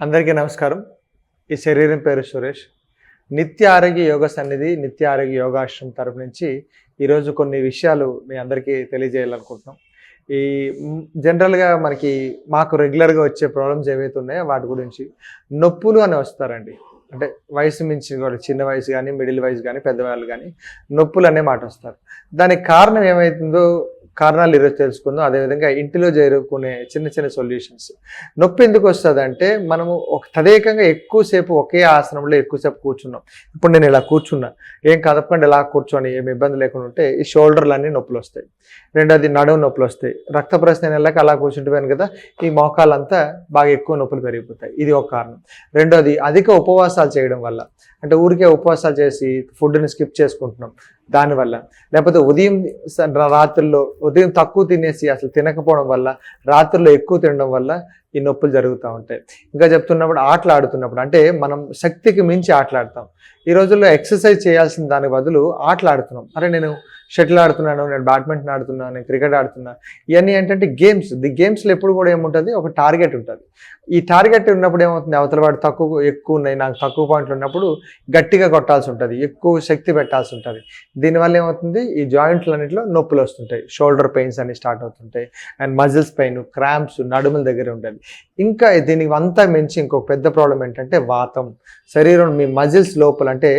అందరికీ నమస్కారం. ఈ శరీరం పేరు సురేష్. నిత్య ఆరోగ్య యోగ సన్నిధి నిత్య ఆరోగ్య యోగాశ్రమం తరపు నుంచి ఈరోజు కొన్ని విషయాలు మీ అందరికీ తెలియజేయాలనుకుంటున్నాం. ఈ జనరల్గా మనకి మాకు రెగ్యులర్గా వచ్చే ప్రాబ్లమ్స్ ఏవైతే ఉన్నాయో వాటి గురించి నొప్పులు అని వస్తారండి. అంటే వయసు మించి కూడా చిన్న వయసు కానీ మిడిల్ వయసు కానీ పెద్దవాళ్ళు కానీ నొప్పులు అనే మాట వస్తారు. దానికి కారణం ఏమవుతుందో కారణాలు ఈరోజు తెలుసుకుందాం. అదేవిధంగా ఇంటిలో చేరుకునే చిన్న చిన్న సొల్యూషన్స్. నొప్పి ఎందుకు వస్తుంది అంటే మనము ఒక తదేకంగా ఎక్కువసేపు ఒకే ఆసనంలో ఎక్కువసేపు కూర్చున్నాం. ఇప్పుడు నేను ఇలా కూర్చున్నా. ఏం కదపకుండా ఇలా కూర్చొని ఏమి ఇబ్బంది లేకుండా ఉంటే ఈ షోల్డర్లు అన్నీ నొప్పులు వస్తాయి. రెండోది నడుము నొప్పులు వస్తాయి. రక్త ప్రశ్న వెళ్ళాక అలా కూర్చుంటుపోయాను కదా ఈ మోకాలంతా బాగా ఎక్కువ నొప్పులు పెరిగిపోతాయి. ఇది ఒక కారణం. రెండోది అధిక ఉపవాసాలు చేయడం వల్ల. అంటే ఊరికే ఉపవాసాలు చేసి ఫుడ్ని స్కిప్ చేసుకుంటున్నాం. దానివల్ల. లేకపోతే ఉదయం రాత్రుల్లో ఉదయం తక్కువ తినేసి అసలు తినకపోవడం వల్ల రాత్రుల్లో ఎక్కువ తినడం వల్ల ఈ నొప్పులు జరుగుతూ ఉంటాయి. ఇంకా చెప్తున్నప్పుడు ఆటలు ఆడుతున్నప్పుడు అంటే మనం శక్తికి మించి ఆటలాడతాం ఈ రోజుల్లో ఎక్సర్సైజ్ చేయాల్సిన దాని బదులు ఆటలు ఆడుతున్నాం. అరే నేను షటిల్ ఆడుతున్నాను నేను బ్యాడ్మింటన్ ఆడుతున్నాను నేను క్రికెట్ ఆడుతున్నా. ఇవన్నీ ఏంటంటే గేమ్స్. ది గేమ్స్లో ఎప్పుడు కూడా ఏముంటుంది? ఒక టార్గెట్ ఉంటుంది. ఈ టార్గెట్ ఉన్నప్పుడు ఏమవుతుంది? అవతల వాడు తక్కువ ఎక్కువ ఉన్నాయి నాకు తక్కువ పాయింట్లు ఉన్నప్పుడు గట్టిగా కొట్టాల్సి ఉంటుంది ఎక్కువ శక్తి పెట్టాల్సి ఉంటుంది. దీనివల్ల ఏమవుతుంది? ఈ జాయింట్లు అన్నింటిలో నొప్పులు వస్తుంటాయి. షోల్డర్ పెయిన్స్ అన్ని స్టార్ట్ అవుతుంటాయి. అండ్ మజిల్స్ పెయిన్ క్రాంప్స్ నడుముల దగ్గర ఉంటుంది ఇంకా దీనికి అంతా మించి ఇంకొక పెద్ద ప్రాబ్లం ఏంటంటే వాతం. శరీరం మీ మజిల్స్ లోపల అంటే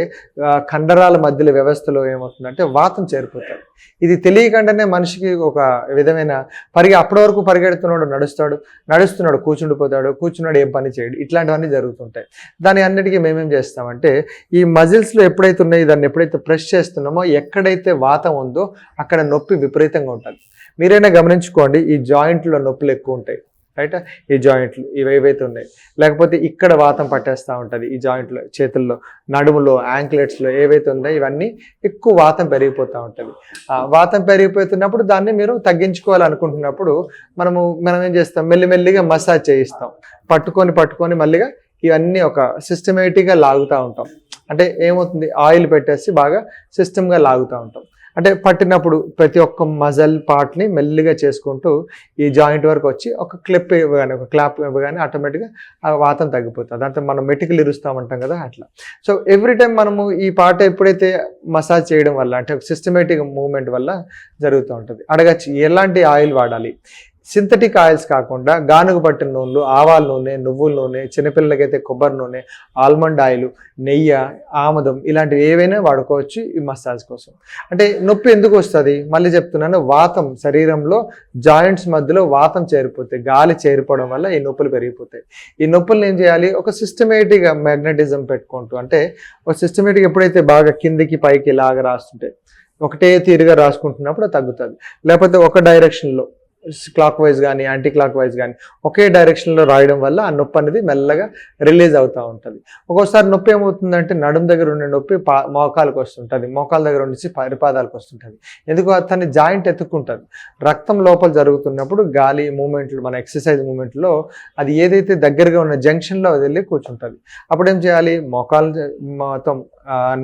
కండరాల మధ్యలో వ్యవస్థలో ఏమవుతుందంటే వాతం చేరిపోతాడు ఇది తెలియకుండానే మనిషికి ఒక విధమైన పరిగె అప్పటి వరకు పరిగెడుతున్నాడు నడుస్తాడు నడుస్తున్నాడు కూర్చుండిపోతాడు కూర్చున్నాడు ఏం పని చేయడు. ఇట్లాంటివన్నీ జరుగుతుంటాయి. దాని అన్నిటికీ మేమేం చేస్తామంటే ఈ మజిల్స్లో ఎప్పుడైతే ఉన్నాయో దాన్ని ఎప్పుడైతే ప్రెస్ చేస్తున్నామో ఎక్కడైతే వాతం ఉందో అక్కడ నొప్పి విపరీతంగా ఉంటుంది. మీరైనా గమనించుకోండి ఈ జాయింట్లో నొప్పులు ఎక్కువ ఉంటాయి. రైట్ ఈ జాయింట్లు ఇవి ఏవైతే ఉన్నాయి. లేకపోతే ఇక్కడ వాతం పట్టేస్తూ ఉంటుంది ఈ జాయింట్లో చేతుల్లో నడుములో యాంక్లెట్స్లో ఏవైతే ఉన్నాయో ఇవన్నీ ఎక్కువ వాతం పెరిగిపోతూ ఉంటుంది. ఆ వాతం పెరిగిపోతున్నప్పుడు దాన్ని మీరు తగ్గించుకోవాలనుకుంటున్నప్పుడు మనము మనం ఏం చేస్తాం? మెల్లిమెల్లిగా మసాజ్ చేయిస్తాం. పట్టుకొని పట్టుకొని మళ్ళీగా ఇవన్నీ ఒక సిస్టమేటిక్గా లాగుతూ ఉంటాం. అంటే ఏమవుతుంది? ఆయిల్ పెట్టేసి బాగా సిస్టమ్గా లాగుతూ ఉంటాం. అంటే పట్టినప్పుడు ప్రతి ఒక్క మజల్ పార్ట్ని మెల్లిగా చేసుకుంటూ ఈ జాయింట్ వరకు వచ్చి ఒక క్లిప్ ఇవ్వగానే ఒక క్లాప్ ఇవ్వగానే ఆటోమేటిక్గా ఆ వాతం తగ్గిపోతుంది. అంటే మనం మెటికలు ఇరుస్తామంటాం కదా అట్లా. సో ఎవ్రీ టైం మనము ఈ పాట ఎప్పుడైతే మసాజ్ చేయడం వల్ల అంటే సిస్టమేటిక్ మూవ్మెంట్ వల్ల జరుగుతూ ఉంటుంది. అడగచ్చు ఎలాంటి ఆయిల్ వాడాలి సింథటిక్ ఆయిల్స్ కాకుండా గానుగ పట్టిన నూనెలు ఆవాల నూనె నువ్వుల నూనె చిన్నపిల్లలకైతే కొబ్బరి నూనె ఆల్మండ్ ఆయిల్ నెయ్యి ఆముదం ఇలాంటివి ఏవైనా వాడుకోవచ్చు ఈ మసాజ్ కోసం. అంటే నొప్పి ఎందుకు వస్తుంది? మళ్ళీ చెప్తున్నాను వాతం శరీరంలో జాయింట్స్ మధ్యలో వాతం చేరిపోతాయి గాలి చేరిపోవడం వల్ల ఈ నొప్పులు పెరిగిపోతాయి. ఈ నొప్పులను ఏం చేయాలి? ఒక సిస్టమేటిక్గా మ్యాగ్నటిజం పెట్టుకుంటూ అంటే ఒక సిస్టమేటిక్ ఎప్పుడైతే బాగా కిందికి పైకి ఇలాగ రాస్తుంటే ఒకటే తీరుగా రాసుకుంటున్నప్పుడు తగ్గుతుంది. లేకపోతే ఒక డైరెక్షన్లో క్లాక్ వైజ్ కానీ యాంటీ క్లాక్ వైజ్ కానీ ఒకే డైరెక్షన్లో రాయడం వల్ల ఆ నొప్పి అనేది మెల్లగా రిలీజ్ అవుతూ ఉంటుంది. ఒక్కోసారి నొప్పి ఏమవుతుందంటే నడుం దగ్గర ఉండే నొప్పి పా మోకాలకు వస్తుంటుంది. మోకాల దగ్గర నుంచి పరిపాదాలకు వస్తుంటుంది. ఎందుకు అతని జాయింట్ ఎత్తుక్కుంటుంది రక్తం లోపల జరుగుతున్నప్పుడు గాలి మూమెంట్లు మన ఎక్సర్సైజ్ మూమెంట్లో అది ఏదైతే దగ్గరగా ఉన్న జంక్షన్లో అది వెళ్ళి కూర్చుంటుంది. అప్పుడు ఏం చేయాలి? మోకాలు మొత్తం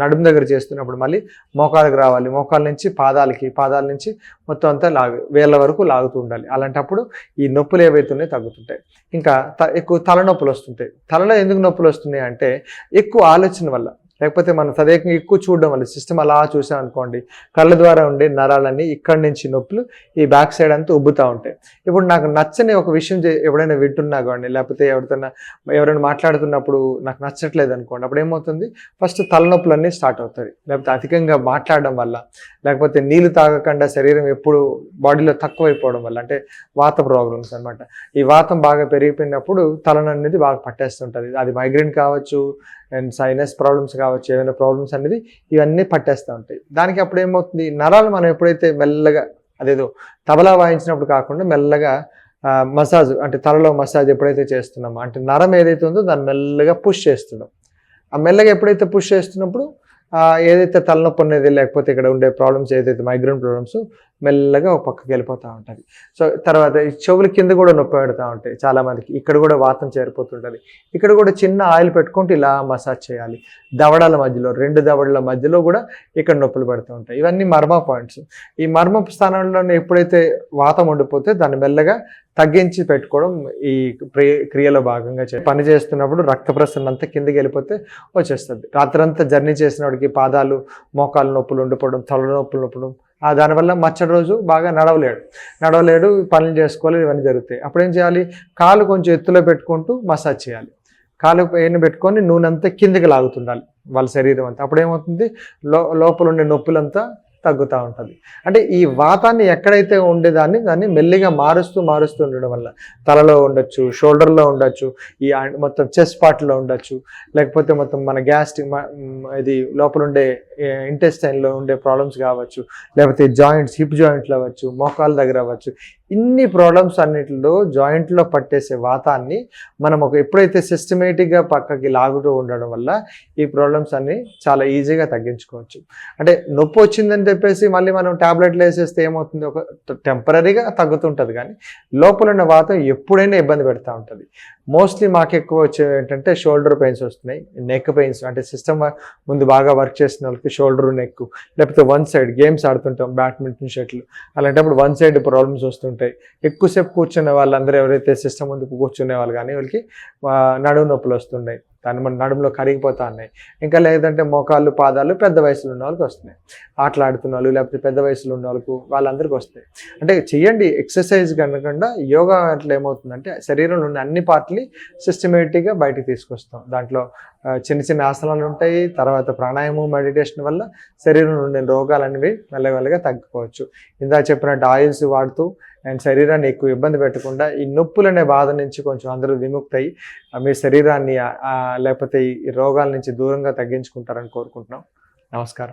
నడుము దగ్గర చేస్తున్నప్పుడు మళ్ళీ మోకాలకు రావాలి. మోకాల నుంచి పాదాలకి పాదాల నుంచి మొత్తం అంతా లాగు వేళ్ళ వరకు లాగుతూ ఉండాలి. అలాంటప్పుడు ఈ నొప్పులు ఏవైతే ఉన్నాయో తగ్గుతుంటాయి. ఇంకా త ఎక్కువ తలనొప్పులు వస్తుంటాయి. తలలో ఎందుకు నొప్పులు వస్తున్నాయి అంటే ఎక్కువ ఆలోచన వల్ల లేకపోతే మనం తదేకంగా ఎక్కువ చూడడం వల్ల సిస్టమ్ అలా చూసాం అనుకోండి కళ్ళ ద్వారా ఉండే నరాలన్నీ ఇక్కడి నుంచి నొప్పులు ఈ బ్యాక్ సైడ్ అంతా ఉబ్బుతూ ఉంటాయి. ఇప్పుడు నాకు నచ్చని ఒక విషయం చే- వింటున్నా కానీ లేకపోతే ఎవరితోనా ఎవరైనా మాట్లాడుతున్నప్పుడు నాకు నచ్చట్లేదు అనుకోండి అప్పుడు ఏమవుతుంది? ఫస్ట్ తలనొప్పులన్నీ స్టార్ట్ అవుతాయి. లేకపోతే అధికంగా మాట్లాడడం వల్ల లేకపోతే నీళ్ళు తాగకుండా శరీరం ఎప్పుడు బాడీలో తక్కువైపోవడం వల్ల అంటే వాత ప్రాబ్లమ్స్ అనమాట ఈ వాతం బాగా పెరిగిపోయినప్పుడు తలను అనేది బాగా పట్టేస్తుంటుంది. అది మైగ్రేన్ కావచ్చు అండ్ సైనస్ ప్రాబ్లమ్స్ కావచ్చు ఏమైనా ప్రాబ్లమ్స్ అనేది ఇవన్నీ పట్టేస్తూ ఉంటాయి. దానికి అప్పుడు ఏమవుతుంది? నరాలు మనం ఎప్పుడైతే మెల్లగా అదేదో తబలా వాయించినప్పుడు కాకుండా మెల్లగా మసాజ్ అంటే తలలో మసాజ్ ఎప్పుడైతే చేస్తున్నామో అంటే నరం ఏదైతే ఉందో దాన్ని మెల్లగా పుష్ చేస్తున్నాం. ఆ మెల్లగా ఎప్పుడైతే పుష్ చేస్తున్నప్పుడు ఏదైతే తలనొప్పి ఉన్నది లేకపోతే ఇక్కడ ఉండే ప్రాబ్లమ్స్ ఏదైతే మైగ్రేన్ ప్రాబ్లమ్స్ మెల్లగా ఒక పక్కకి వెళ్ళిపోతూ ఉంటుంది సో తర్వాత ఈ చెవుల కింద కూడా నొప్పి పెడతా ఉంటాయి. చాలామందికి ఇక్కడ కూడా వాతం చేరిపోతుంటుంది. ఇక్కడ కూడా చిన్న ఆయిల్ పెట్టుకుంటూ ఇలా మసాజ్ చేయాలి. దవడల మధ్యలో రెండు దవడల మధ్యలో కూడా ఇక్కడ నొప్పులు పెడుతూ ఉంటాయి. ఇవన్నీ మర్మ పాయింట్స్. ఈ మర్మ స్థానంలో ఎప్పుడైతే వాతం ఉండిపోతే దాన్ని మెల్లగా తగ్గించి పెట్టుకోవడం ఈ క్రియలో భాగంగా చే- పని చేస్తున్నప్పుడు రక్త ప్రసరణ అంతా కిందకి వెళ్ళిపోతే వచ్చేస్తుంది. రాత్రంతా జర్నీ చేసిన వాడికి పాదాలు మోకాలు నొప్పులు ఉండిపోవడం తల నొప్పులు నొప్పడం దానివల్ల మచ్చటి రోజు బాగా నడవలేడు. నడవలేడు పనులు చేసుకోవాలి ఇవన్నీ జరుగుతాయి. అప్పుడు ఏం చేయాలి? కాలు కొంచెం ఎత్తులో పెట్టుకుంటూ మసాజ్ చేయాలి. కాలు పైన పెట్టుకొని నూనె అంతా కిందకి లాగుతుండాలి వాళ్ళ శరీరం అంతా. అప్పుడు ఏమవుతుంది లో లోపల ఉండే నొప్పులంతా తగ్గుతూ ఉంటుంది. అంటే ఈ వాతాన్ని ఎక్కడైతే ఉండేదాన్ని దాన్ని మెల్లిగా మారుస్తూ మారుస్తూ ఉండడం వల్ల తలలో ఉండొచ్చు షోల్డర్లో ఉండొచ్చు ఈ మొత్తం చెస్ట్ పార్ట్లో ఉండొచ్చు లేకపోతే మొత్తం మన గ్యాస్ట్రిక్ ఇది లోపల ఉండే ఇంటెస్టైన్లో ఉండే ప్రాబ్లమ్స్ కావచ్చు లేకపోతే జాయింట్స్ హిప్ జాయింట్లు అవ్వచ్చు మోకాల దగ్గర అవ్వచ్చు ఇన్ని ప్రాబ్లమ్స్ అన్నిటిలో జాయింట్లో పట్టేసే వాతాన్ని మనం ఒక ఎప్పుడైతే సిస్టమేటిక్గా పక్కకి లాగుతూ ఉండడం వల్ల ఈ ప్రాబ్లమ్స్ అన్ని చాలా ఈజీగా తగ్గించుకోవచ్చు. అంటే నొప్పి వచ్చిందని చెప్పేసి మళ్ళీ మనం టాబ్లెట్లు వేసేస్తే ఏమవుతుంది? ఒక టెంపరీగా తగ్గుతుంటుంది కానీ లోపల ఉన్న వాతం ఎప్పుడైనా ఇబ్బంది పెడతా ఉంటుంది. మోస్ట్లీ మాకు ఎక్కువ వచ్చే ఏంటంటే షోల్డర్ పెయిన్స్ వస్తున్నాయి. నెక్ పెయిన్స్ అంటే సిస్టమ్ ముందు బాగా వర్క్ చేసిన వాళ్ళకి షోల్డర్ నెక్ లేకపోతే వన్ సైడ్ గేమ్స్ ఆడుతుంటాం బ్యాడ్మింటన్ షటిల్ అలాంటప్పుడు వన్ సైడ్ ప్రాబ్లమ్స్ వస్తుంటాయి. ఉంటాయి. ఎక్కువసేపు కూర్చునే వాళ్ళందరూ ఎవరైతే సిస్టమ్ ముందు కూర్చునే వాళ్ళు కానీ వాళ్ళకి నడుము నొప్పులు వస్తున్నాయి. దాని మన నడుములో కరిగిపోతా ఉన్నాయి. ఇంకా లేదంటే మోకాళ్ళు పాదాలు పెద్ద వయసులో ఉన్న వాళ్ళకి వస్తున్నాయి. ఆటలాడుతున్న వాళ్ళు లేకపోతే పెద్ద వయసులో ఉన్న వాళ్ళకు వాళ్ళందరికీ వస్తాయి అంటే చెయ్యండి ఎక్సర్సైజ్ కనకుండా యోగా అట్లా ఏమవుతుందంటే శరీరంలో ఉన్న అన్ని పార్ట్ని సిస్టమేటిక్గా బయటికి తీసుకొస్తాం. దాంట్లో చిన్న చిన్న ఆసనాలు ఉంటాయి. తర్వాత ప్రాణాయామం మెడిటేషన్ వల్ల శరీరంలో ఉండే రోగాలు అనేవి మెల్లమెల్లగా తగ్గిపోవచ్చు. ఇందాక చెప్పినట్టు ఆయిల్స్ వాడుతూ అండ్ శరీరాన్ని ఎక్కువ ఇబ్బంది పెట్టకుండా ఈ నొప్పులు అనే బాధ నుంచి కొంచెం అందరూ విముక్తి మీ శరీరాన్ని లేకపోతే ఈ రోగాల నుంచి దూరంగా తగ్గించుకుంటారని కోరుకుంటున్నాం. నమస్కారం.